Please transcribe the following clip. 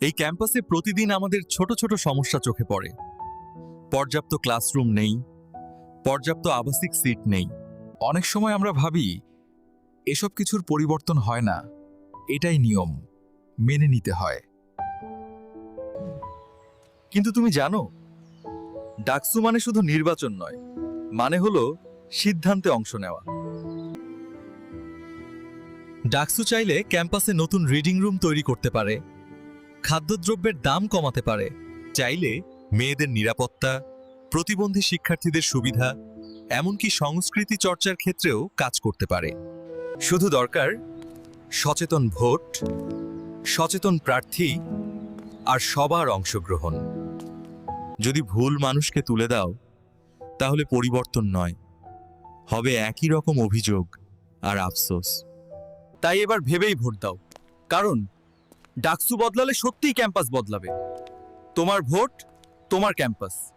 এই ক্যাম্পাসে প্রতিদিন আমাদের ছোট ছোট সমস্যা চোখে পড়ে। পর্যাপ্ত ক্লাসরুম নেই, পর্যাপ্ত আবাসিক সিট নেই। অনেক সময় আমরা ভাবি, এসব কিছুর পরিবর্তন হয় না, এটাই নিয়ম, মেনে নিতে হয়। কিন্তু তুমি জানো, ডাকসু মানে শুধু নির্বাচন নয় মানে হলো সিদ্ধান্তে অংশ নেওয়া। ডাকসু চাইলে ক্যাম্পাসে নতুন রিডিং রুম তৈরি করতে পারে খাদ্যদ্রব্যের দাম কমাতে পারে। চাইলে মেয়েদের নিরাপত্তা, প্রতিবন্ধী শিক্ষার্থীদের সুবিধা, এমনকি সংস্কৃতি চর্চার ক্ষেত্রেও কাজ করতে পারে। শুধু দরকার সচেতন ভোট, সচেতন প্রার্থী আর সবার অংশগ্রহণ। যদি ভুল মানুষকে তুলে দাও, তাহলে পরিবর্তন নয়, হবে একই রকম অভিযোগ আর আফসোস। তাই এবার ভেবেই ভোট দাও, কারণ ডাকসু বদলালে সত্যিই ক্যাম্পাস বদলাবে। তোমার ভোট তোমার ক্যাম্পাস।